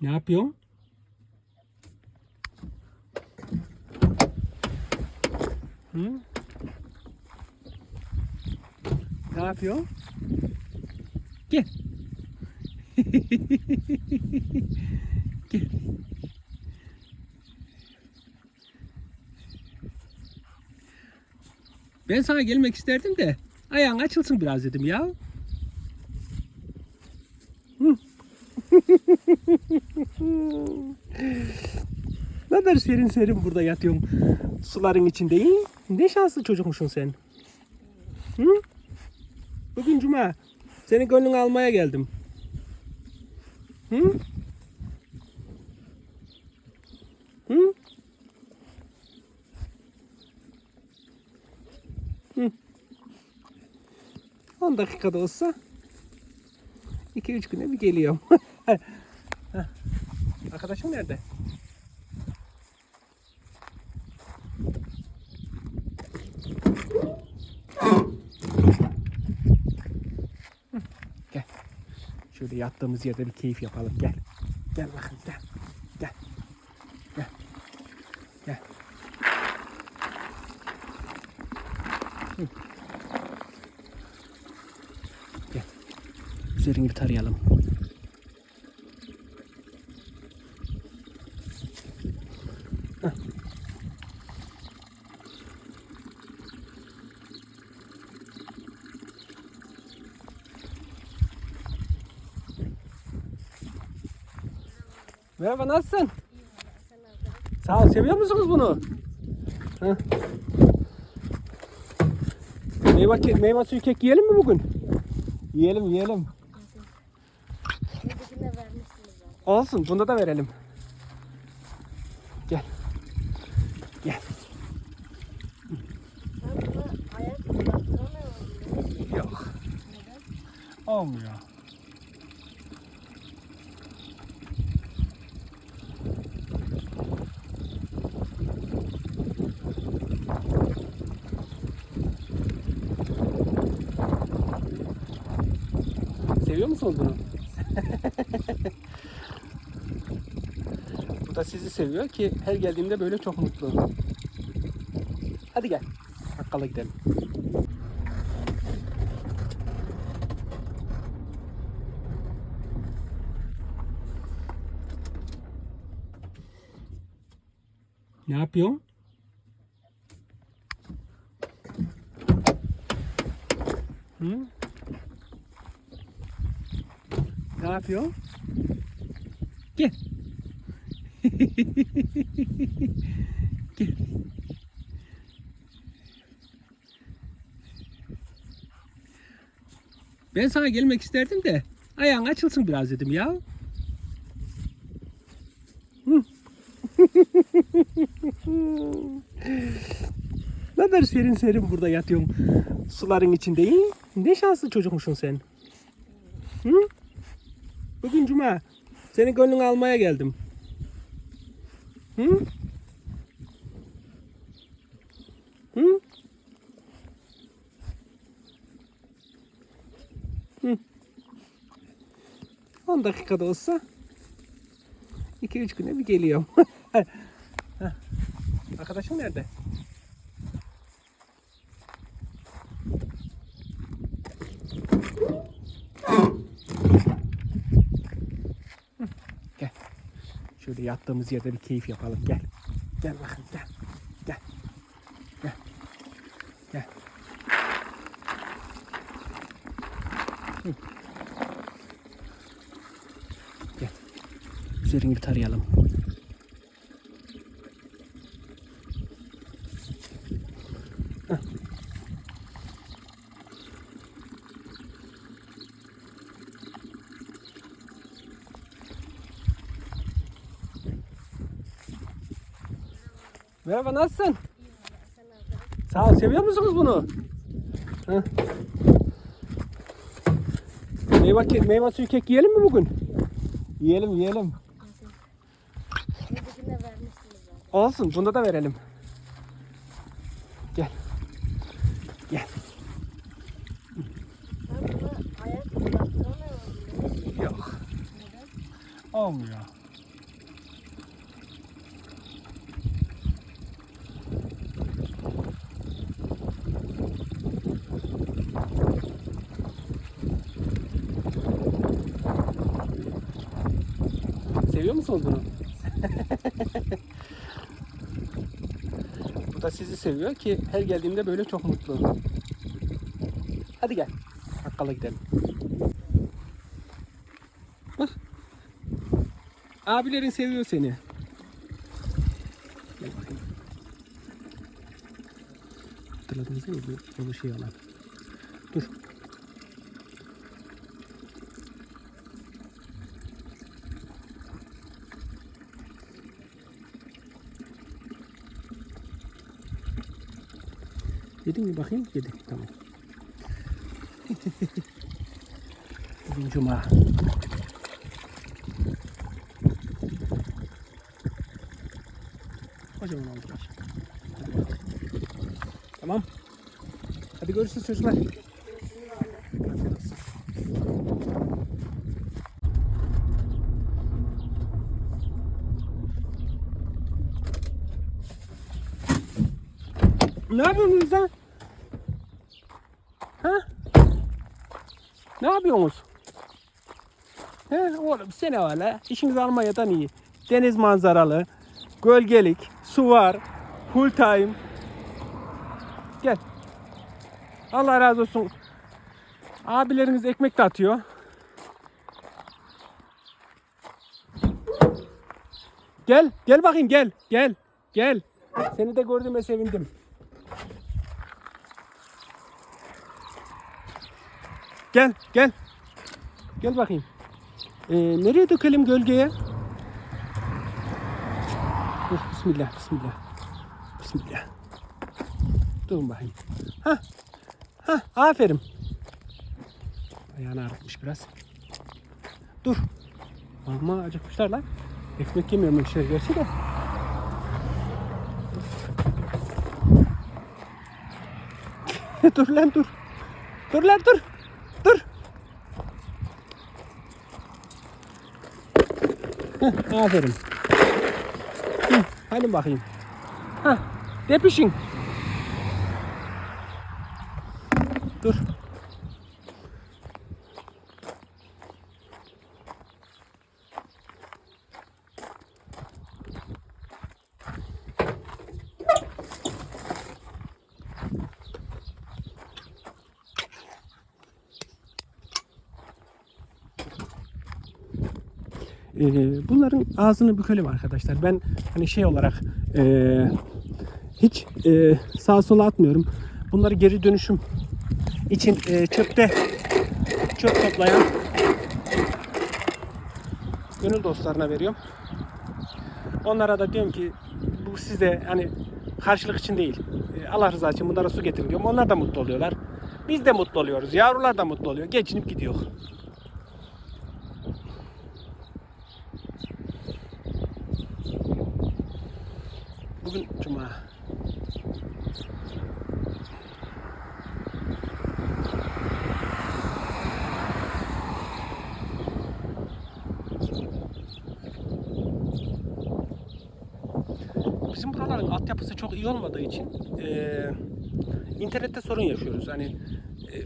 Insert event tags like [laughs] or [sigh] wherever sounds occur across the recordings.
Ne yapıyorsun? Hı? Ne yapıyorsun? Gel. [laughs] Gel. Ben sana gelmek isterdim de ayağın açılsın biraz dedim ya. Hı. [laughs] ne kadar serin serin burada yatıyorsun suların içinde. iyi. Ne şanslı çocukmuşsun sen. Hı? Bugün cuma. Senin gönlünü almaya geldim. Hı? Hı? Hı. 10 dakikada olsa 2-3 güne bir geliyorum. [laughs] Arkadaşım nerede? Gel. Şöyle yattığımız yerde bir keyif yapalım. Gel. Gel bakın gel. Gel. Gel. Gel. Hı. Gel. Üzerini bir tarayalım. Merhaba nasılsın? Sağ ol. Seviyor musunuz bunu? Heh. Meyve, meyve suyu kek yiyelim mi bugün? Yiyelim yiyelim. Olsun bunda da verelim. Gel. Gel. Yok. Olmuyor. Seviyor musunuz bunu? [laughs] Bu da sizi seviyor ki her geldiğimde böyle çok mutlu. Hadi gel. Bakkala gidelim. Ne yapıyorsun? Hı? Ne yapıyorsun? Gel. [laughs] Gel. Ben sana gelmek isterdim de ayağın açılsın biraz dedim ya. [laughs] Ne kadar serin serin burada yatıyorsun suların içinde. Ne şanslı çocukmuşsun sen. Hı? Bugün cuma. Senin gönlünü almaya geldim. Hı? Hı? Hı. 10 dakikada olsa 2-3 güne bir geliyorum. [laughs] Arkadaşım nerede? Şöyle yattığımız yerde bir keyif yapalım. Gel. Gel bakın gel. Gel. Gel. Gel. Hı. Gel. Üzerini bir tarayalım. Merhaba nasılsın? Sağ ol. Seviyor musunuz bunu? Hı. Meyve, meyve suyu kek yiyelim mi bugün? Yiyelim yiyelim. Olsun bunda da verelim. Gel. Gel. Yok. Olmuyor. Bunu? [laughs] Bu da sizi seviyor ki her geldiğimde böyle çok mutlu. Hadi gel. Bakkala gidelim. Bak. Abilerin seviyor seni. Hatırladınız mi bu yolu şey alan? Dur. Yedin mi bakayım? Yedi. Tamam. Bugün cuma. Kocaman oldular. Tamam. Hadi görüşürüz çocuklar. Ne yapıyorsunuz lan? Ha? Ne yapıyorsunuz? He oğlum sene öyle. İşiniz Almanya'dan iyi. Deniz manzaralı, gölgelik, su var, full time. Gel. Allah razı olsun. Abileriniz ekmek de atıyor. Gel, gel bakayım gel, gel, gel. Seni de gördüğüme sevindim. Gel, gel. Gel bakayım. Ee, nereye dökelim gölgeye? Dur, bismillah, bismillah. Bismillah. Durun bakayım. Ha, ha, aferin. Ayağını ağrıtmış biraz. Dur. Ama acıkmışlar lan. Ekmek yemiyormuşlar gerçi de. [laughs] dur lan dur. Dur lan. Dur. Heh, aferin. Hı, hadi bakayım. Ha, depişin. Dur. Ee, bunların ağzını bükelim arkadaşlar. Ben hani şey olarak ee, hiç ee, sağa sola atmıyorum. Bunları geri dönüşüm için ee, çöpte çöp toplayan gönül dostlarına veriyorum. Onlara da diyorum ki bu size hani karşılık için değil. ee, Allah rızası için bunlara su getirin diyorum. Onlar da mutlu oluyorlar. Biz de mutlu oluyoruz. Yavrular da mutlu oluyor. Geçinip gidiyor. Bugün cuma. Bizim buraların altyapısı çok iyi olmadığı için eee, internette sorun yaşıyoruz. Hani eee,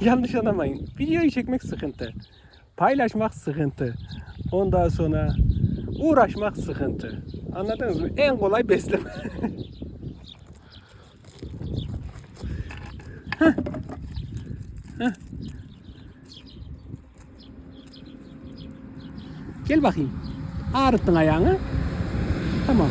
[laughs] yanlış anlamayın. Videoyu çekmek sıkıntı. Paylaşmak sıkıntı. Ondan sonra uğraşmak sıkıntı. Anladınız mı? En kolay besleme. Gel bakayım. Ağrıttın ayağını. Tamam.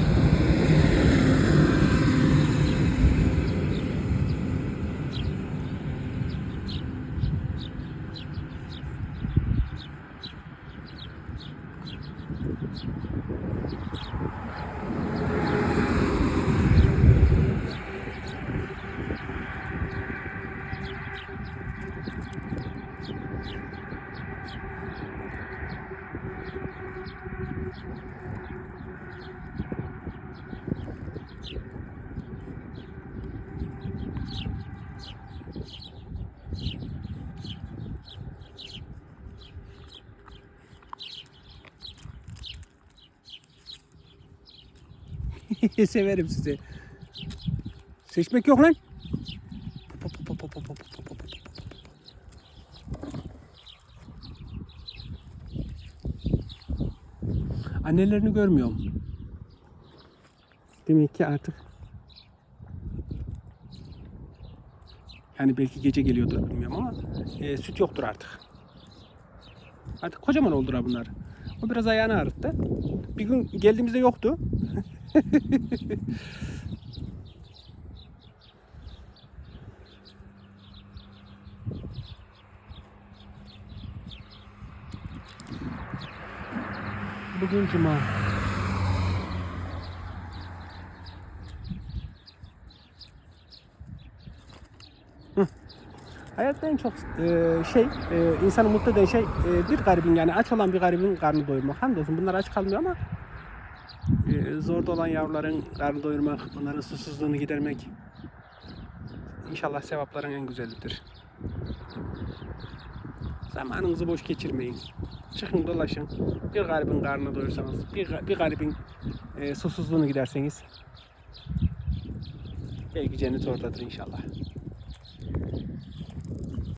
[laughs] Severim sizi. Seçmek yok lan. Annelerini görmüyorum. Demek ki artık yani belki gece geliyordur bilmiyorum ama e, süt yoktur artık. Artık kocaman oldular bunlar. O biraz ayağını ağrıttı. Bir gün geldiğimizde yoktu. [laughs] Bugün cuma. Hayatta en çok e, şey, e, insanı mutlu eden şey e, bir garibin yani aç olan bir garibin karnı doyurmak. Hamdolsun bunlar aç kalmıyor ama zorda olan yavruların karnı doyurmak, onların susuzluğunu gidermek inşallah sevapların en güzelidir. Zamanınızı boş geçirmeyin. Çıkın dolaşın. Bir garibin karnını doyursanız, bir, bir garibin e, susuzluğunu giderseniz belki cennet oradadır inşallah.